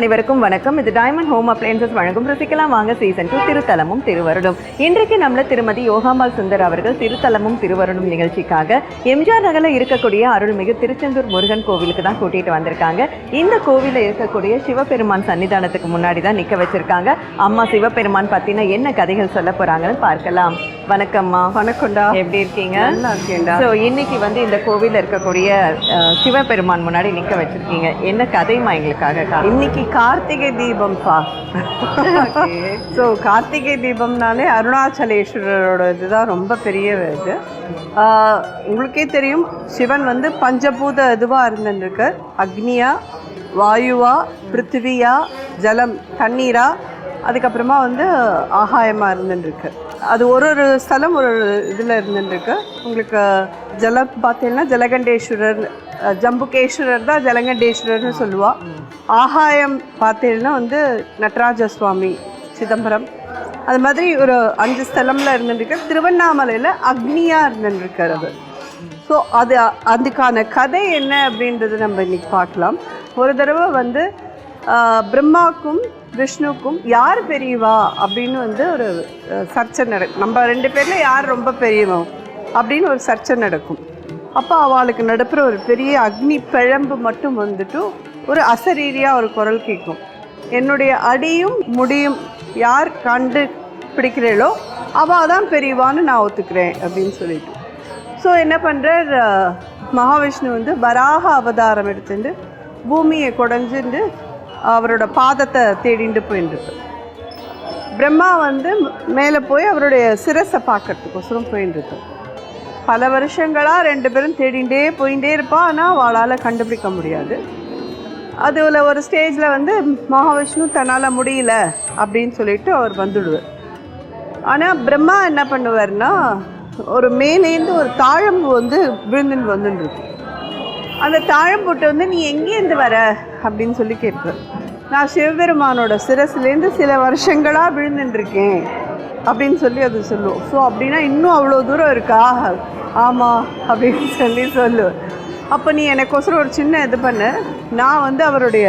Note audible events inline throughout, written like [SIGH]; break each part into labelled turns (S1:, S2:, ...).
S1: அனைவருக்கும் வணக்கம். இது டைமண்ட் ஹோம் அப்ளையன்சஸ் வழங்கும் ருசிக்கலாம் வாங்க சீசன் டூ திருத்தலமும் திருவருடும் இன்றைக்கு நம்மள திருமதி யோகாம்பால் சுந்தர் அவர்கள் திருத்தலமும் திருவருடும் நிகழ்ச்சிக்காக எம்ஜிஆர் நகரில் இருக்கக்கூடிய அருள்மிகு திருச்செந்தூர் முருகன் கோவிலுக்கு தான் கூட்டிகிட்டு வந்திருக்காங்க. இந்த கோவிலில் இருக்கக்கூடிய சிவபெருமான் சன்னிதானத்துக்கு முன்னாடி தான் நிற்க வச்சிருக்காங்க. அம்மா சிவபெருமான் பற்றின என்ன கதைகள் சொல்ல போகிறாங்கன்னு பார்க்கலாம். வணக்கம்மா.
S2: வணக்கம்டா.
S1: எப்படி இருக்கீங்க?
S2: நல்லா இருக்கேன்டா
S1: ஸோ இன்னைக்கு வந்து இந்த கோவிலில் இருக்கக்கூடிய சிவபெருமான் முன்னாடி நிக்க வச்சிருக்கீங்க. என்ன கதைமா எங்களுக்காக
S2: இன்னைக்கு கார்த்திகை தீபம்ப்பா. ஸோ கார்த்திகை தீபம்னாலே அருணாச்சலேஸ்வரரோட இதுதான் ரொம்ப பெரிய இது. உங்களுக்கே தெரியும் சிவன் வந்து பஞ்சபூத இதுவாக இருந்துருக்கு அக்னியா வாயுவா பிருத்திவியா ஜலம் தண்ணீரா அதுக்கப்புறமா வந்து ஆகாயமாக இருந்துருக்கு அது ஒரு ஒரு ஸ்தலம் ஒரு ஒரு இதில் இருந்துருக்கு உங்களுக்கு ஜலம் பார்த்தீங்கன்னா ஜலகண்டேஸ்வரர் ஜம்புகேஸ்வரர் தான் ஜலகண்டேஸ்வரர்னு சொல்லுவாள் ஆகாயம் பார்த்தீங்கன்னா வந்து நடராஜ சுவாமி சிதம்பரம். அது மாதிரி ஒரு அஞ்சு ஸ்தலம்ல இருந்துருக்கு திருவண்ணாமலையில் அக்னியாக இருந்துருக்கிறது ஸோ அது அதுக்கான கதை என்ன அப்படின்றது நம்ம இன்னைக்கு பார்க்கலாம். ஒரு தடவை வந்து பிரம்மாக்கும் விஷ்ணுக்கும் யார் பெரியவா அப்படின்னு வந்து ஒரு சர்ச்சை நடக்கும். நம்ம ரெண்டு பேரில் யார் ரொம்ப பெரியவன் அப்படின்னு ஒரு சர்ச்சை நடக்கும். அப்போ அவளுக்கு நடுப்புற ஒரு பெரிய அக்னி பிழம்பு மட்டும் வந்துட்டு ஒரு அசரீரியாக ஒரு குரல் கேட்கும். என்னுடைய அடியும் முடியும் யார் கண்டு பிடிக்கிறீளோ அவள் தான் பெரியவான்னு நான் ஒத்துக்கிறேன் அப்படின்னு சொல்லிட்டு. ஸோ என்ன பண்ணுறார் மகாவிஷ்ணு வந்து வராக அவதாரம் எடுத்துட்டு பூமியை குடஞ்சுட்டு அவரோட பாதத்தை தேடிண்டு போயிட்டு பிரம்மா வந்து மேலே போய் அவருடைய சிரஸை பார்க்கறதுக்கோசரம் போயிட்டு பல வருஷங்களாக ரெண்டு பேரும் தேடிண்டே போயிட்டே இருப்பான் ஆனால் அவளால் கண்டுபிடிக்க முடியாது. அதில் ஒரு ஸ்டேஜில் வந்து மகாவிஷ்ணு தன்னால் முடியல அப்படின்னு சொல்லிட்டு அவர் வந்துடுவார். ஆனால் பிரம்மா என்ன பண்ணுவார்னா ஒரு மேலேருந்து ஒரு தாழம்பு வந்து விழுந்துன்னு வந்துன்னு அந்த தாழம்பூட்டை வந்து நீ எங்கேருந்து வர அப்படின்னு சொல்லி கேட்பார் நான் சிவபெருமானோட சிரஸ்லேருந்து சில வருஷங்களாக விழுந்துட்டுருக்கேன் அப்படின்னு சொல்லி அது சொல்லுவோம். ஸோ அப்படின்னா இன்னும் அவ்வளோ தூரம் இருக்கா? ஆமாம் அப்படின்னு சொல்லி சொல்லுவேன். அப்போ நீ எனக்கோசரம் ஒரு சின்ன இது பண்ணு. நான் வந்து அவருடைய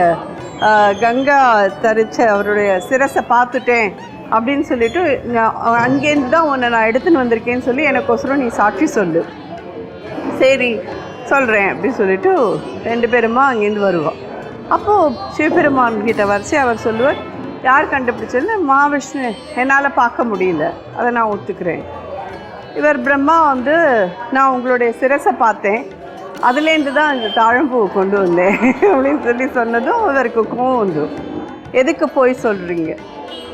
S2: கங்கா தரிச்ச அவருடைய சிரஸை பார்த்துட்டேன் அப்படின்னு சொல்லிட்டு நான் அங்கேருந்து தான் உன்னை நான் எடுத்துன்னு வந்திருக்கேன்னு சொல்லி எனக்கோசரம் நீ சாட்சி சொல்லு. சரி சொல்கிறேன் அப்படின்னு சொல்லிவிட்டு ரெண்டு பேருமா அங்கேருந்து வருவோம். அப்போது சிவபெருமான் கிட்ட வரிசை அவர் சொல்லுவார் யார் கண்டுபிடிச்சதுன்னு மகாவிஷ்ணு. என்னால் பார்க்க முடியல. அதை நான் ஒத்துக்கிறேன். இவர் பிரம்மா வந்து நான் உங்களுடைய சிரசை பார்த்தேன். அதுலேருந்து தான் இந்த தாழம்பூவை கொண்டு வந்தேன். [LAUGHS] அப்படின்னு சொல்லி சொன்னதும் இவருக்கு கோவம் வந்து எதுக்கு போய் சொல்கிறீங்க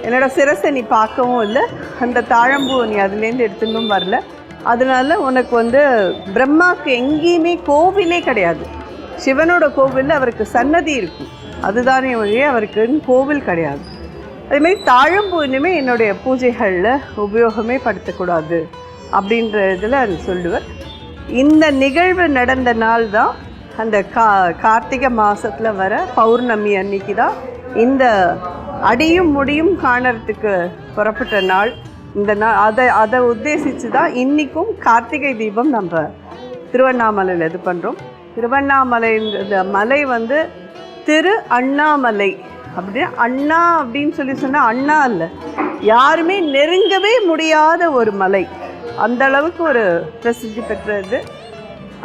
S2: என்னோட சிரசை நீ பார்க்கவும் இல்லை. அந்த தாழம்பூவை நீ அதுலேருந்து எடுத்துன்னும் வரல. அதனால உனக்கு வந்து பிரம்மாவுக்கு எங்கேயுமே கோவிலே கிடையாது. சிவனோட கோவிலில் அவருக்கு சன்னதி இருக்கும் அதுதானே வழியே அவருக்கு கோவில் கிடையாது. அதேமாதிரி தாழம்பூ இனிமே என்னுடைய பூஜைகளில் உபயோகமே படுத்தக்கூடாது அப்படின்ற இதில் அது சொல்லுவார். இந்த நிகழ்வு நடந்த நாள் தான் அந்த கா கார்த்திகை மாதத்தில் வர பௌர்ணமி அன்னைக்கு தான் இந்த அடியும் முடியும் காணறதுக்கு புறப்பட்ட நாள். இந்த நாள் அதை அதை உத்தேசித்து தான் இன்றைக்கும் கார்த்திகை தீபம் நம்ம திருவண்ணாமலையில் இது பண்ணுறோம் திருவண்ணாமலைன்ற மலை வந்து திரு அண்ணாமலை. அப்படின்னு அண்ணா அப்படின்னு சொல்லி சொன்னால் அண்ணா இல்லை. யாருமே நெருங்கவே முடியாத ஒரு மலை. அந்த அளவுக்கு ஒரு பிரசித்தி பெற்றது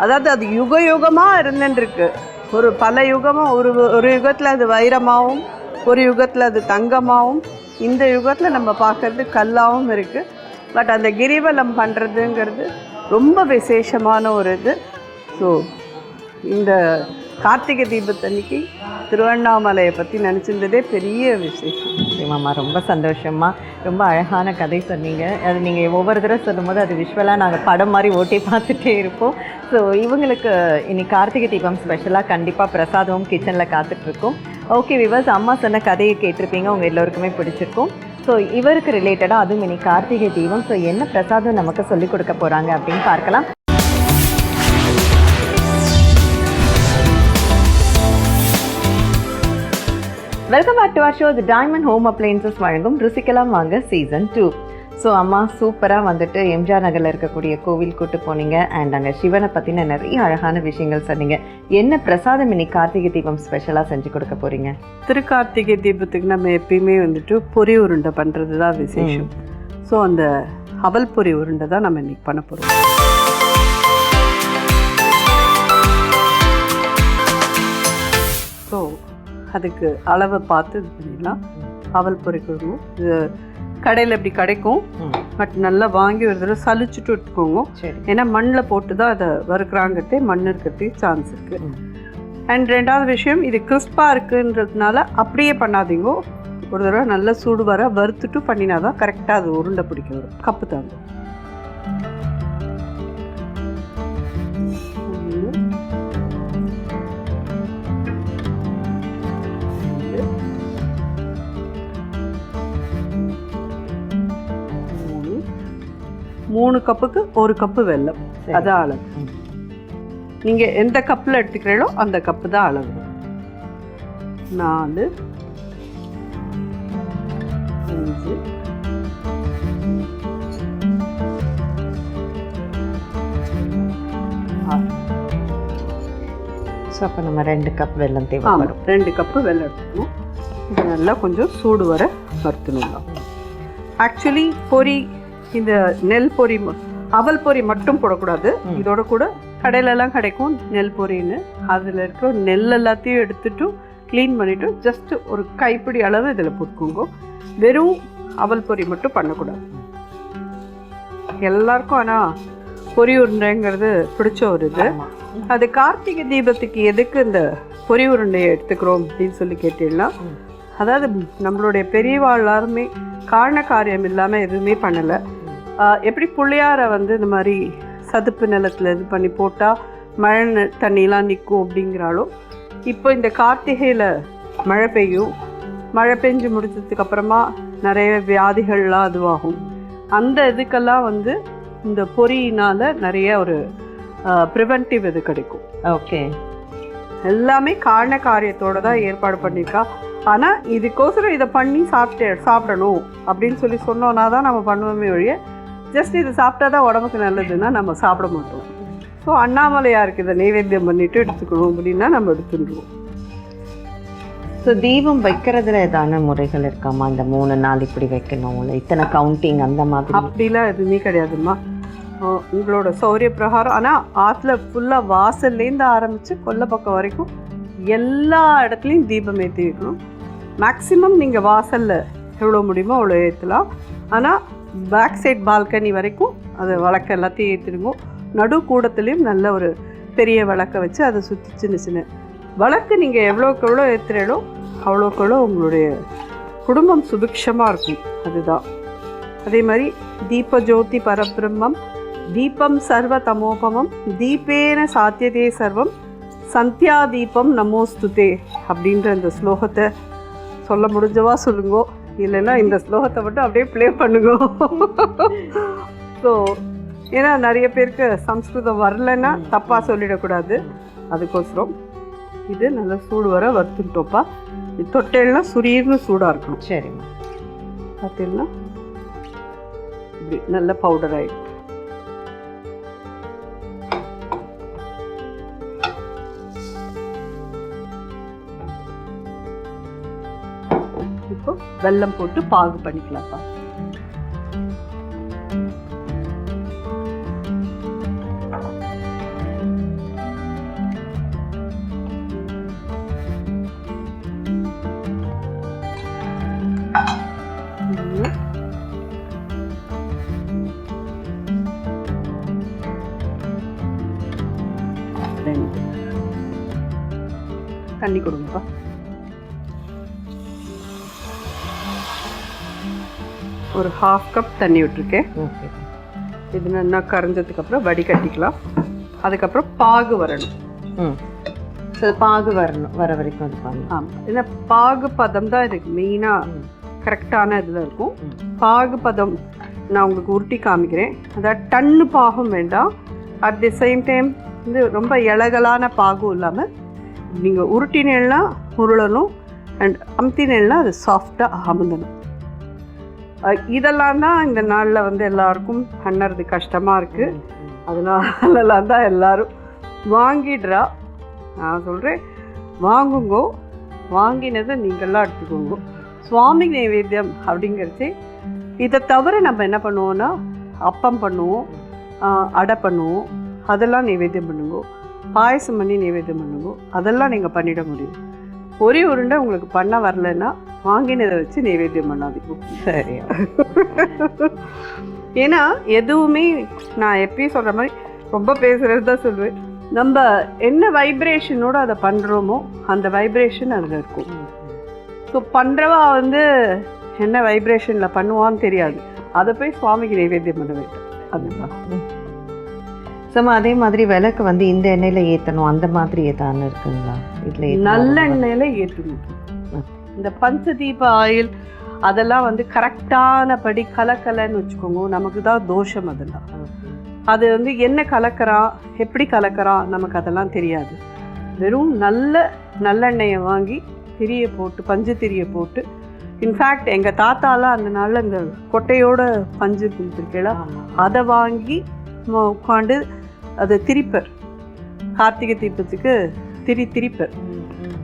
S2: அதாவது அது யுக யுகமாக இருந்துருக்கு ஒரு பல யுகமாக ஒரு ஒரு யுகத்தில் அது வைரமாகவும் ஒரு யுகத்தில் அது தங்கமாகவும் இந்த யுகத்தில் நம்ம பார்க்குறது கல்லாகவும் இருக்குது பட் அந்த கிரிவலம் பண்ணுறதுங்கிறது ரொம்ப விசேஷமான ஒரு இது. ஸோ இந்த கார்த்திகை தீபத்தன்னைக்கு திருவண்ணாமலையை பற்றி நினச்சிருந்ததே பெரிய விசேஷம்.
S1: சரிம்மாம்மா ரொம்ப சந்தோஷமா ரொம்ப அழகான கதை சொன்னீங்க. அது நீங்கள் ஒவ்வொரு தடவை சொல்லும்போது அது விஷுவலாக நாங்கள் படம் மாதிரி ஓட்டி பார்த்துட்டே இருப்போம். ஸோ இவங்களுக்கு இனி கார்த்திகை தீபம் ஸ்பெஷலாக கண்டிப்பாக பிரசாதமும் கிச்சனில் காத்துட்ருக்கோம். ஓகே விவர்ஸ் அம்மா சொன்ன கதையை கேட்டிருப்பீங்க. உங்கள் எல்லோருக்குமே பிடிச்சிருக்கும். ஸோ இவருக்கு ரிலேட்டடாக அதுவும் இனி கார்த்திகை தீபம். ஸோ என்ன பிரசாதம் நமக்கு சொல்லிக் கொடுக்க போகிறாங்க அப்படின்னு பார்க்கலாம். Welcome back to our show the diamond home appliances வழங்கும் ருசிக்கலாம் வாங்க சீசன் டூ ஸோ அம்மா சூப்பராக வந்துட்டு எம்ஜிஆர் நகரில் இருக்கக்கூடிய கோவில் கூட்டு போனீங்க. அண்ட் அங்கே சிவனை பற்றின நிறைய அழகான விஷயங்கள் சொன்னீங்க. என்ன பிரசாதம் இன்னைக்கு கார்த்திகை தீபம் ஸ்பெஷலாக செஞ்சு கொடுக்க போகிறீங்க
S2: திருக்கார்த்திகை தீபத்துக்கு நம்ம எப்பயுமே வந்துட்டு பொரி உருண்டை பண்ணுறது தான் விசேஷம் ஸோ அந்த அவல் பொரி உருண்டை தான் நம்ம இன்னைக்கு பண்ண போகிறோம் அதுக்கு அளவை பார்த்து இது பண்ணிடலாம். அவல் கொடுக்கணும் இது கடையில் இப்படி கிடைக்கும். பட் நல்லா வாங்கி ஒரு தடவை சலிச்சுட்டு எடுத்துக்கோங்க ஏன்னா மண்ணில் போட்டு தான் அதை வறுக்கிறாங்கத்தே மண் இருக்கிறதுக்கு சான்ஸ் இருக்குது. அண்ட் ரெண்டாவது விஷயம் இது கிறிஸ்பாக இருக்குன்றதுனால அப்படியே பண்ணாதீங்க. ஒரு தடவை நல்லா சூடு வர வறுத்துட்டு பண்ணினா தான் கரெக்டாக அது உருண்டை பிடிக்க வரும் கப்பு தாங்க. மூணு கப்புக்கு ஒரு கப்பு வெல்லம். அதான் அளவு. நீங்கள் எந்த கப்பில் எடுத்துக்கிறீங்களோ அந்த கப்பு தான் அளவு. நாலு. அஞ்சு.
S1: ஸோ அப்போ நம்ம ரெண்டு கப் வெல்லம் தேவைப்படும்.
S2: ரெண்டு கப்பு வெல்லம் எடுத்துக்கணும். இது நல்லா கொஞ்சம் சூடு வர வறுத்துணுங்க ஆக்சுவலி பொரி இந்த நெல் ம- அவல் பொரி மட்டும் போடக்கூடாது. இதோட கூட கடையிலலாம் கிடைக்கும் நெல் பொரின்னு அதில் இருக்கிற நெல் எல்லாத்தையும் எடுத்துட்டு க்ளீன் பண்ணிவிட்டு ஜஸ்ட் ஒரு கைப்பிடி அளவு இதில் போட்டுக்கோங்க வெறும் அவல் பொரி மட்டும் பண்ணக்கூடாது எல்லாருக்கும் ஆனால் பொரி உருண்டைங்கிறது பிடிச்ச ஒரு இது. அது கார்த்திகை தீபத்துக்கு எதுக்கு இந்த பொரி உருண்டையை எடுத்துக்கிறோம் அப்படின்னு சொல்லி கேட்டீங்கன்னா. அதாவது நம்மளுடைய பெரியவா எல்லாருமே காரண காரியம் இல்லாமல் எதுவுமே பண்ணலை எப்படி புள்ளையாரை வந்து இந்த மாதிரி சதுப்பு நிலத்தில் இது பண்ணி போட்டால் மழை தண்ணிலாம் நிற்கும் அப்படிங்கிறாலும் இப்போ இந்த கார்த்திகையில் மழை பெய்யும். மழை பெஞ்சு முடிச்சதுக்கு அப்புறமா நிறைய வியாதிகள்லாம் அதுவாகும். அந்த இதுக்கெல்லாம் வந்து இந்த பொரியினால் நிறைய ஒரு ப்ரிவென்டிவ் இது கிடைக்கும்.
S1: ஓகே.
S2: எல்லாமே காரண காரியத்தோட தான் ஏற்பாடு பண்ணியிருக்கா. ஆனால் இதுக்கோசரம் இதை பண்ணி சாப்பிட்டு சாப்பிடணும் அப்படின்னு சொல்லி சொன்னோன்னா தான் நம்ம பண்ணுவோமே ஒழிய ஜஸ்ட் இது சாப்பிட்டா தான் உடம்புக்கு நல்லதுன்னா நம்ம சாப்பிட மாட்டோம். ஸோ அண்ணாமலையாருக்கு இதை நைவேத்தியம் பண்ணிட்டு எடுத்துக்கணும் அப்படின்னா நம்ம எடுத்துடுவோம்
S1: ஸோ தீபம் வைக்கிறதுல ஏதான முறைகள் இருக்காமா இந்த மூணு நாள் இப்படி வைக்கணும் இத்தனை கவுண்டிங் அந்த மாதிரி?
S2: அப்படிலாம் எதுவுமே கிடையாதும்மா. அஹ் உங்களோட சௌரிய பிரகாரம் ஆனால் ஆற்றுல ஃபுல்லாக வாசல்லேருந்து ஆரம்பித்து கொல்லை பக்கம் வரைக்கும் எல்லா இடத்துலையும் தீபம் ஏற்றி வைக்கணும். மேக்ஸிமம் நீங்கள் வாசலில் எவ்வளோ முடியுமோ அவ்வளோ ஏற்றலாம் ஆனால் பேக் சைட் பால்கனி வரைக்கும் அதை விளக்க எல்லாத்தையும் ஏற்றிடுங்க நடு கூடத்துலேயும் நல்ல ஒரு பெரிய விளக்கை வச்சு அதை சுற்றி சின்ன சின்ன விளக்கு நீங்கள் எவ்வளோக்கு எவ்வளோ ஏற்றுறீங்களோ அவ்வளோக்கு எவ்வளோ உங்களுடைய குடும்பம் சுபிக்ஷமாக இருக்கும். அதுதான். அதே மாதிரி தீப ஜோதி பரபிரம்மம் தீபம் சர்வ தமோபமம் தீபேன சாத்தியதே சர்வம் சந்தியா தீபம் நமோஸ்துதே அப்படின்ற அந்த ஸ்லோகத்தை சொல்ல முடிஞ்சவா சொல்லுங்கோ. இல்லைன்னா இந்த ஸ்லோகத்தை மட்டும் அப்படியே ப்ளே பண்ணுங்க. ஸோ ஏன்னா நிறைய பேருக்கு சம்ஸ்கிருதம் வரலைன்னா தப்பாக சொல்லிடக்கூடாது. அதுக்கோசரம் இது நல்லா சூடு வர வறுத்துட்டோப்பா தொட்டையெல்லாம் சுரீர்னு சூடாக இருக்கணும்.
S1: சரிம்மா.
S2: பார்த்தீங்கன்னா இப்படி நல்ல பவுடர் ஆயிடும் இருக்கும். வெல்லம் போட்டு பாகு பண்ணிக்கலாம்ப்பா. ஹாஃப் கப் தண்ணி விட்டுருக்கேன். இது நல்லா கரைஞ்சதுக்கப்புறம் வடிகட்டிக்கலாம். அதுக்கப்புறம் பாகு வரணும்.
S1: ம். ஸோ பாகு வரணும் வர வரைக்கும் அது பண்ணலாம்
S2: ஆமாம் இந்த பாகு பதம் தான் இதுக்கு மெயினாக. கரெக்டான இதில் இருக்கும். பாகு பதம் நான் உங்களுக்கு உருட்டி காமிக்கிறேன். அதாவது டன்னு பாகும் வேண்டாம். அட் தி சேம் டைம் வந்து ரொம்ப இலகலான பாகும் இல்லாமல் நீங்கள் உருட்டினேன்னா உருளணும். அண்ட் அமுத்தினேன்னா அது சாஃப்டாக அமுந்தணும். இதெல்லாம் தான் இந்த நாளில் வந்து எல்லாருக்கும் பண்ணுறது கஷ்டமாக இருக்குது அதனாலலாம் தான் எல்லோரும் வாங்கிடுறா. நான் சொல்கிறேன் வாங்குங்கோ. வாங்கினதை நீங்களாம் எடுத்துக்கோங்க. சுவாமி நைவேத்தியம் அப்படிங்கிறது இதை தவிர நம்ம என்ன பண்ணுவோன்னா அப்பம் பண்ணுவோம் அடை பண்ணுவோம் அதெல்லாம் நைவேத்தியம் பண்ணுங்க. பாயசம் பண்ணி நைவேத்தியம் பண்ணுங்க. அதெல்லாம் நீங்கள் பண்ணிட முடியும். ஒரே உருண்டை உங்களுக்கு பண்ண வரலன்னா வாங்கினதை வச்சு நைவேத்தியம் பண்ணாதீங்க
S1: சரி.
S2: ஏன்னா எதுவுமே நான் எப்பயும் சொல்கிற மாதிரி ரொம்ப பேசுகிறது தான் சொல்லுவேன் நம்ம என்ன வைப்ரேஷனோட அதை பண்ணுறோமோ அந்த வைப்ரேஷன் அதில் இருக்கும். ஸோ பண்ணுறவா வந்து என்ன வைப்ரேஷனில் பண்ணுவான்னு தெரியாது. அதை போய் சுவாமிக்கு நைவேத்தியம் பண்ண வேண்டும். அதுதான்.
S1: சும்மா அதே மாதிரி விளக்கு வந்து இந்த எண்ணெயில ஏத்தணும். அந்த மாதிரி ஏதாவது இருக்குங்களா? இதுல ஏத்தணும்.
S2: நல்லெண்ணெயில் ஏற்றணும் இந்த பஞ்சதீப ஆயில் அதெல்லாம் வந்து கரெக்டான படி கலக்கலைன்னு வச்சுக்கோங்க. நமக்கு தான் தோஷம் அதெல்லாம். அது வந்து என்ன கலக்கிறான் எப்படி கலக்கிறான் நமக்கு அதெல்லாம் தெரியாது. வெறும் நல்ல நல்லெண்ணெயை வாங்கி திரியை போட்டு பஞ்சு திரியை போட்டு. இன்ஃபேக்ட் எங்கள் தாத்தாலாம் அந்த நாளில் இந்த கொட்டையோட பஞ்சு கொடுத்துருக்கேளா?
S1: ஆமா.
S2: அதை வாங்கி உட்காந்து அது திரிப்பர். கார்த்திகை தீபத்துக்கு திரி திரிப்பர்.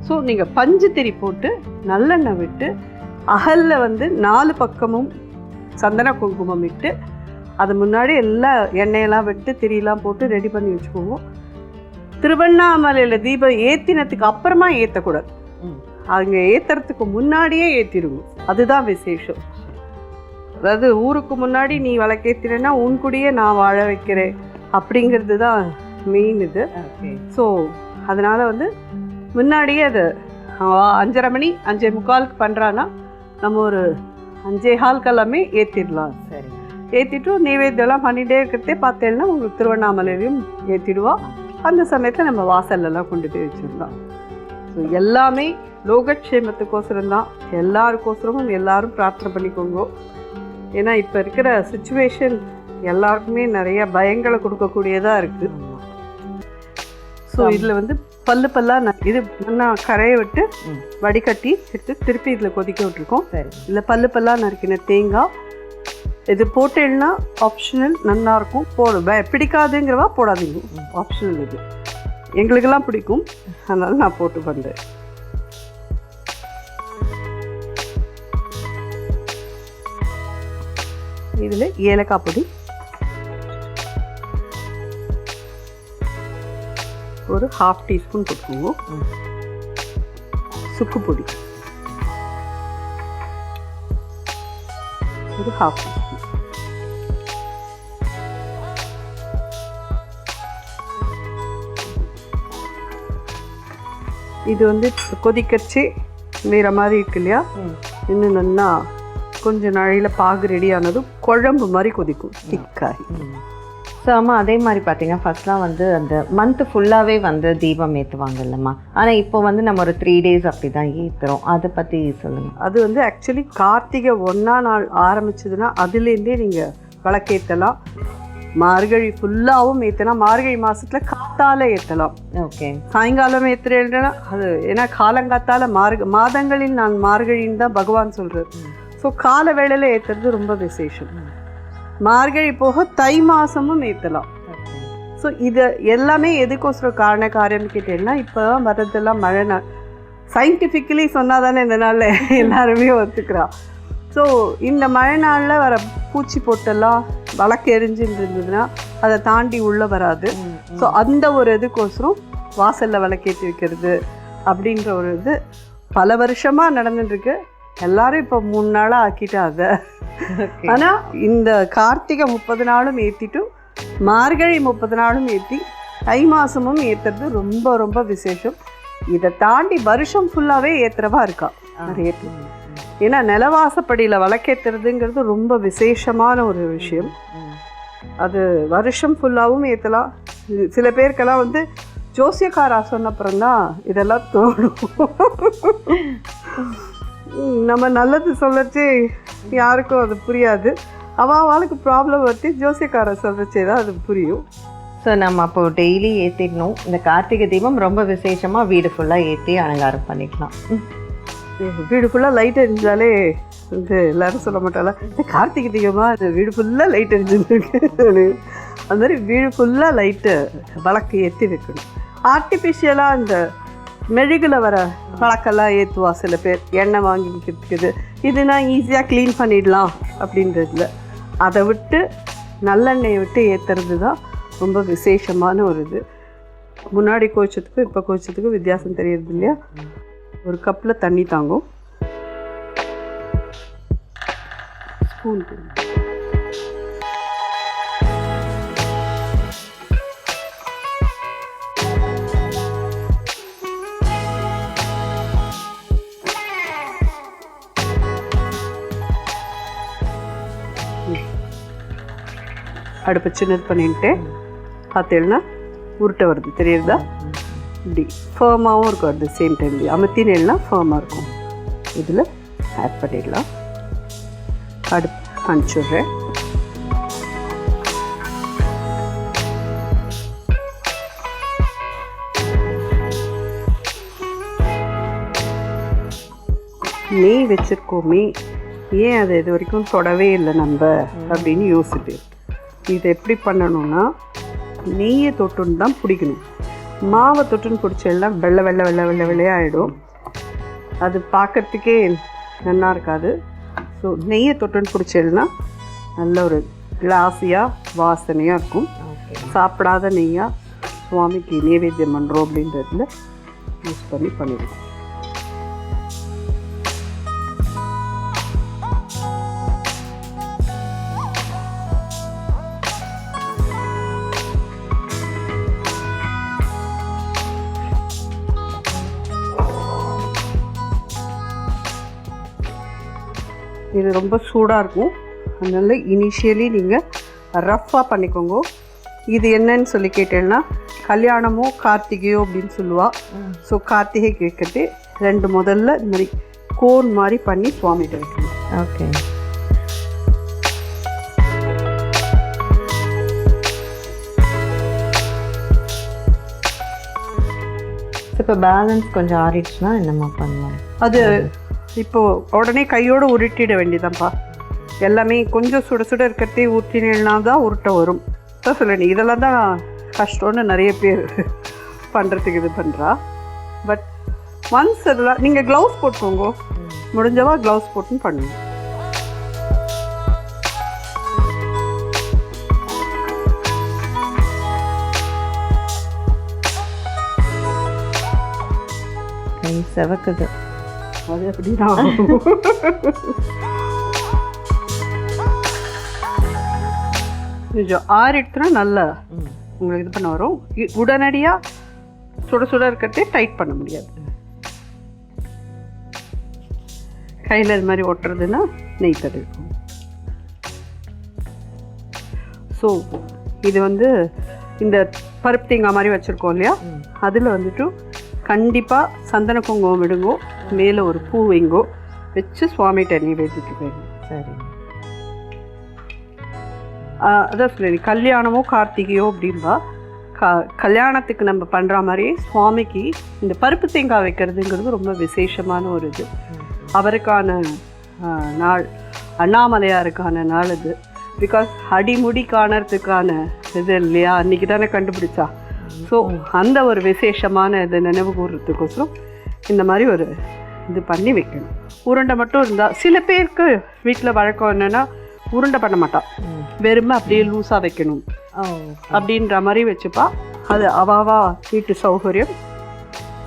S2: ஸோ நீங்கள் பஞ்சு திரி போட்டு நல்லெண்ணெய் விட்டு அகலில் வந்து நாலு பக்கமும் சந்தன குங்குமம் இட்டு அது முன்னாடி எல்லா எண்ணெயெல்லாம் விட்டு திரியெல்லாம் போட்டு ரெடி பண்ணி வச்சுக்குவோம் திருவண்ணாமலையில் தீபம் ஏற்றினத்துக்கு அப்புறமா ஏற்றக்கூடாது
S1: ம்.
S2: அங்கே ஏற்றுறதுக்கு முன்னாடியே ஏற்றிடுவோம் அதுதான் விசேஷம். அதாவது ஊருக்கு முன்னாடி நீ விளக்கேற்றினா உன்கூடயே நான் வாழ வைக்கிறேன். அப்படிங்கிறது தான் மெயின் இது. ஸோ அதனால் வந்து முன்னாடியே அது அஞ்சரை மணி அஞ்சே முக்காலுக்கு பண்ணுறான்னா நம்ம ஒரு அஞ்சே கால்க்கெல்லாமே ஏற்றிடலாம்
S1: சரி
S2: ஏற்றிட்டு நைவேத்தியம்லாம் பண்ணிகிட்டே இருக்கிறதே பார்த்தேன்னா உங்களுக்கு திருவண்ணாமலையிலையும் ஏற்றிடுவா அந்த சமயத்தில் நம்ம வாசல்லலாம் கொண்டு போய் வச்சிடலாம். ஸோ எல்லாமே லோகக்ஷேமத்துக்கோசரம் தான். எல்லாருக்கோசரமும் எல்லாரும் பிரார்த்தனை பண்ணிக்கோங்க. ஏன்னா இப்போ இருக்கிற சுச்சுவேஷன் எல்லாருக்குமே நிறைய பயங்களை கொடுக்கக்கூடியதாக இருக்குது. ஸோ இதில் வந்து பல்லு பல்லாக இது நல்லா கரையை விட்டு. வடிகட்டி எடுத்து திருப்பி இதில் கொதிக்க விட்டுருக்கோம்.
S1: சரி.
S2: இதில் பல்லு பல்லாக நறுக்கின தேங்காய் இது போட்டேன்னா ஆப்ஷனல் நல்லா இருக்கும். போடு ப- பிடிக்காதுங்கிறவா போடாதீங்க. ஆப்ஷனல் இது. எங்களுக்கெல்லாம் பிடிக்கும். அதனால நான் போட்டு பண்ணுறேன் இதில் ஏலக்காய் பொடி ஒரு ஹாஃப் டீஸ்பூன் போட்டுக்கோங்க. சுக்கு பொடி ஒரு ஹாஃப் டீஸ்பூன் இது வந்து கொதிக்கச்சு வேற மாதிரி இருக்கு இல்லையா. இன்னும் நல்லா கொஞ்ச நாளையில் பாகு ரெடி ஆனதும் குழம்பு மாதிரி கொதிக்கும். திக்காகி
S1: ஸோ அம்மா அதே மாதிரி பார்த்தீங்கன்னா ஃபர்ஸ்ட்லாம் வந்து அந்த மந்த் ஃபுல்லாகவே வந்து தீபம் ஏற்றுவாங்க இல்லைம்மா. ஆனால் இப்போ வந்து நம்ம ஒரு த்ரீ டேஸ் அப்படி தான் ஏற்றுறோம் அதை பற்றி சொல்லுங்கள்
S2: அது வந்து ஆக்சுவலி கார்த்திகை ஒன்றா நாள் ஆரம்பிச்சதுன்னா அதுலேருந்தே நீங்கள் விளக்கேற்றலாம் மார்கழி ஃபுல்லாகவும் ஏற்றலாம் மார்கழி மாதத்தில் காத்தால ஏற்றலாம்
S1: ஓகே
S2: சாயங்காலம் ஏற்றுறேன்னா அது ஏன்னா காலங்காத்தால மார்க மாதங்களில் நான் மார்கழின்னு தான் பகவான் சொல்கிறார் ஸோ கால வேளையில் ஏற்றுறது ரொம்ப விசேஷம். மார்கழி போக தை மாதமும் ஏற்றலாம் ஸோ இது எல்லாமே எதுக்கோசரம் காரண காரியம் கேட்டேன்னா இப்போ தான் வர்றதெல்லாம் மழை நாள் சயின்டிஃபிக்கலி சொன்னால் தானே இந்த நாளில் [LAUGHS] எல்லாருமே ஒத்துக்கிறா. ஸோ இந்த மழை நாளில் வர பூச்சி பொட்டெல்லாம் வழக்கு எரிஞ்சுட்டு இருந்ததுன்னா அதை தாண்டி உள்ளே வராது. ஸோ அந்த ஒரு இதுக்கோசரம் வாசலில் விளக்கேற்றி வைக்கிறது அப்படின்ற ஒரு இது பல வருஷமாக நடந்துட்டுருக்கு. எல்லாரும் இப்போ மூணு நாளாக ஆக்கிட்டாங்க. ஆனால் இந்த கார்த்திகை முப்பது நாளும் ஏற்றிட்டு மார்கழி முப்பது நாளும் ஏற்றி தை மாதமும் ஏற்றுறது ரொம்ப ரொம்ப விசேஷம். இதை தாண்டி வருஷம் ஃபுல்லாகவே ஏற்றுறவா இருக்கா? நிறைய பேர். ஏன்னா நிலவாசப்படியில் விளக்கேற்றுறதுங்கிறது ரொம்ப விசேஷமான ஒரு விஷயம். அது வருஷம் ஃபுல்லாகவும் ஏற்றலாம் சில பேருக்கெல்லாம் வந்து ஜோசியக்காரா சொன்னப்புறம் தான் இதெல்லாம் தோணும். [LAUGHS] நம்ம நல்லது சொல்லச்சு. யாருக்கும் அது புரியாது. அவ அவளுக்கு ப்ராப்ளம் வச்சு ஜோசியக்காரா சொல்றச்சே தான் அது புரியும்.
S1: ஸோ நம்ம அப்போ டெய்லி ஏற்றிடணும் இந்த கார்த்திகை தீபம் ரொம்ப விசேஷமாக வீடு ஃபுல்லாக ஏற்றி அலங்காரம் பண்ணிக்கலாம்.
S2: வீடு ஃபுல்லாக லைட் எரிஞ்சாலே வந்து எல்லாரும் சொல்ல மாட்டாளா? "இந்த கார்த்திகை தீபமாக அது வீடு ஃபுல்லாக லைட் எரிஞ்சுருக்கு அந்த மாதிரி வீடு ஃபுல்லாக லைட்டு விளக்கு ஏற்றி வைக்கணும். ஆர்டிஃபிஷியலாக அந்த மெழுகில் வர பழக்கெல்லாம் ஏற்றுவா சில பேர். எண்ணெய் வாங்கி வைக்கிறதுக்கு இதுனா ஈஸியாக க்ளீன் பண்ணிடலாம் அப்படின்றதுல. அதை விட்டு நல்லெண்ணெயை விட்டு ஏற்றுறது தான் ரொம்ப விசேஷமான ஒரு இது. முன்னாடி கோச்சத்துக்கும் இப்போ கோச்சத்துக்கும் வித்தியாசம் தெரியறது இல்லையா? ஒரு கப்பில் தண்ணி தாங்கும். ஸ்பூன் அடுப்பு சின்னது பண்ணிட்டு பார்த்தீங்கன்னா உருட்டை வருது தெரியுறதா இப்படி ஃபேர்மாகவும் இருக்கும் அட் த சேம் டைம் அமர்த்தினேன்னா ஃபேர்மாக இருக்கும். இதில் ஆட் பண்ணிடலாம். அடுப்பு அனுப்பிச்சுட்றேன் நெய் வச்சுருக்கோமே ஏன் அதை இது வரைக்கும் தொடவே இல்லை நம்ம? அப்படின்னு யோசிட்டு இது எப்படி பண்ணணும்னா நெய்யை தொட்டுன்னு தான் பிடிக்கணும். மாவை தொட்டுன்னு பிடிச்செல்லாம் வெள்ளை வெள்ளை வெள்ளை வெள்ளை வெள்ளையாகிடும் அது பார்க்கறதுக்கே நல்லா இருக்காது. ஸோ நெய்யை தொட்டுன்னு பிடிச்செல்னா நல்ல ஒரு கிளாஸியாக வாசனையாக இருக்கும். சாப்பிடாத நெய்யாக சுவாமிக்கு நைவேத்தியம் பண்ணுறோம் அப்படின்றதுல யூஸ் பண்ணி பண்ணிடுவோம். இது ரொம்ப சூடாக இருக்கும். அதனால இனிஷியலி நீங்கள் ரஃப்பாக பண்ணிக்கோங்க. இது என்னன்னு சொல்லி கேட்டேன்னா கல்யாணமோ கார்த்திகையோ அப்படின்னு சொல்லுவா. ஸோ கார்த்திகை கேட்கட்டு ரெண்டு முதல்ல இந்த மாதிரி கோன் மாதிரி பண்ணி சுவாமிகிட்ட வைக்கணும்
S1: ஓகே. இப்போ பேலன்ஸ் கொஞ்சம் ஆறிடுச்சுன்னா என்னம்மா பண்ணலாம்
S2: அது இப்போது உடனே கையோடு உருட்டிட வேண்டியதான்ப்பா எல்லாமே கொஞ்சம் சுட சுட இருக்கிறதே ஊற்றினா தான் உருட்ட வரும். தான் சொல்லணும் இதெல்லாம் தான் கஷ்டம்னு நிறைய பேர் பண்ணுறதுக்கு இது பண்ணுறா பட் ஒன்ஸ் இதெல்லாம் நீங்கள் க்ளவுஸ் போட்டுக்கோங்க. முடிஞ்சவா க்ளவுஸ் போட்டுன்னு பண்ணுங்க.
S1: கை செவக்குது
S2: அது அப்படிதான் கொஞ்சம் ஆறிடுத்துனா நல்லா. உங்களுக்கு இது பண்ண வரும். இ- உடனடியா சுட சுட இருக்கிறதே டைட் பண்ண முடியாது. கையில் இது மாதிரி ஒட்டுறதுன்னா நெய் தடுக்கும் ஸோ இது வந்து இந்த பருப்பு தேங்காய் மாதிரி வச்சுருக்கோம் இல்லையா? அதில் வந்துட்டு கண்டிப்பாக சந்தன குங்குமம் விடுங்கோ மேலே ஒரு பூ வைங்கோ வச்சு சுவாமிகிட்ட நைவேத்திக்கு போயிடும்
S1: சரி.
S2: அதான் சொல்லி கல்யாணமோ கார்த்திகையோ அப்படின்பா க கல்யாணத்துக்கு நம்ம பண்ணுற மாதிரி சுவாமிக்கு இந்த பருப்பு தேங்காய் வைக்கிறதுங்கிறது ரொம்ப விசேஷமான ஒரு இது. அவருக்கான நாள் அண்ணாமலையாருக்கான நாள் இது பிகாஸ் அடிமுடி காணறதுக்கான இது இல்லையா? அன்றைக்கி தானே கண்டுபிடிச்சா? ஸோ அந்த ஒரு விசேஷமான இதை நினைவு கூறுறதுக்கோசரம் இந்த மாதிரி ஒரு இது பண்ணி வைக்கணும். உருண்டை மட்டும் இருந்தால் சில பேருக்கு வீட்டில் வழக்கம் என்னென்னா உருண்டை பண்ண மாட்டான் வெறுமை அப்படியே லூஸாக வைக்கணும். அப்படின்ற மாதிரி வச்சுப்பா. அது அவாவா வீட்டு சௌகரியம்.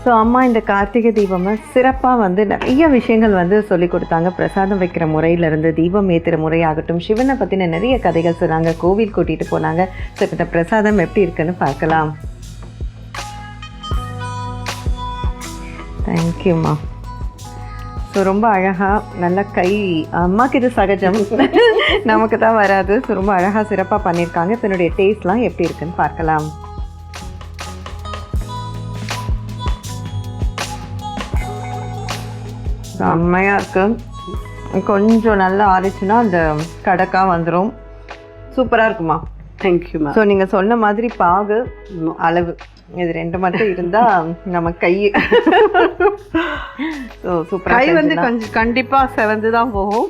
S1: ஸோ அம்மா இந்த கார்த்திகை தீபமை சிறப்பாக வந்து நிறைய விஷயங்கள் வந்து சொல்லி கொடுத்தாங்க. பிரசாதம் வைக்கிற முறையிலேருந்து தீபம் ஏற்றுற முறையாகட்டும் சிவனை பற்றின நிறைய கதைகள் சொன்னாங்க. கோவில் கூட்டிகிட்டு போனாங்க. ஸோ இந்த பிரசாதம் எப்படி இருக்குன்னு பார்க்கலாம். தேங்க்யூம்மா ஸோ ரொம்ப அழகாக நல்ல கை அம்மாக்கு இது சகஜம். [LAUGHS] நமக்கு தான் வராது. ஸோ ரொம்ப அழகாக சிறப்பாக பண்ணியிருக்காங்க இப்போ என்னுடைய டேஸ்ட்லாம் எப்படி இருக்குன்னு பார்க்கலாம். செம்மையாக இருக்கு. கொஞ்சம் நல்லா ஆறிச்சுன்னா அந்த கடக்கா வந்துடும் சூப்பராக இருக்குமா?
S2: தேங்க்யூ
S1: ஸோ நீங்கள் சொன்ன மாதிரி பாகு அளவு. இது ரெண்டு மட்டும் இருந்தால் நம்ம கை
S2: கை வந்து கொஞ்சம் கண்டிப்பா செவந்து தான் போகும்.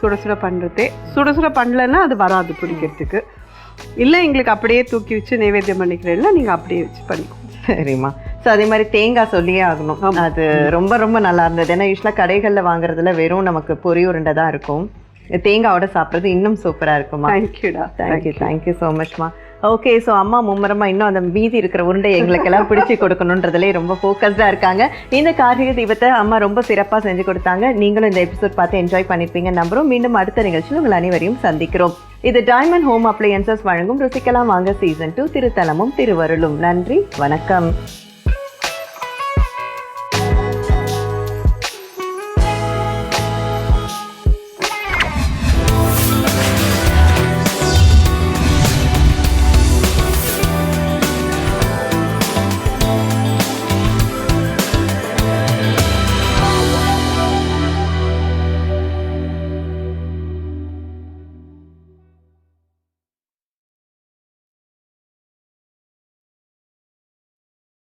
S2: சுட சுட பண்றதே. சுட சுட பண்ணலன்னா அது வராது பிடிக்கிறதுக்கு. இல்ல எங்களுக்கு அப்படியே தூக்கி வச்சு நைவேத்தியம் பண்ணிக்கிறேன்னா நீங்க அப்படியே வச்சு பண்ணிக்கோங்க.
S1: சரிம்மா. ஸோ அதே மாதிரி தேங்காய் சொல்லியே ஆகணும். அது ரொம்ப ரொம்ப நல்லா இருந்தது. ஏன்னா யூஸ்வலாக கடைகளில் வாங்குறதுல வெறும் நமக்கு பொரி உருண்டை தான் இருக்கும். தேங்காவோட சாப்பிட்றது இன்னும் சூப்பராக இருக்குமா
S2: தேங்க்யூடா
S1: thank you thank you so மச்மா okay so அம்மா மும்மரமாக இன்னும் அந்த மீதி இருக்கிற உருண்டை எங்களுக்கெல்லாம் பிடிச்சி கொடுக்கணுன்றதுலேயே ரொம்ப ஃபோக்கஸ்டாக இருக்காங்க. இந்த கார்த்திகை தீபத்தை அம்மா ரொம்ப சிறப்பாக செஞ்சு கொடுத்தாங்க. நீங்களும் இந்த எபிசோட் பார்த்து என்ஜாய் பண்ணியிருப்பீங்க நம்புறோம். மீண்டும் அடுத்த நிகழ்ச்சியில் உங்கள் அனைவரையும் சந்திக்கிறோம். இது டைமண்ட் ஹோம் அப்ளையன்சஸ் வழங்கும் ருசிக்கலாம் வாங்க சீசன் டூ திருத்தலமும் திருவருளும். நன்றி வணக்கம்.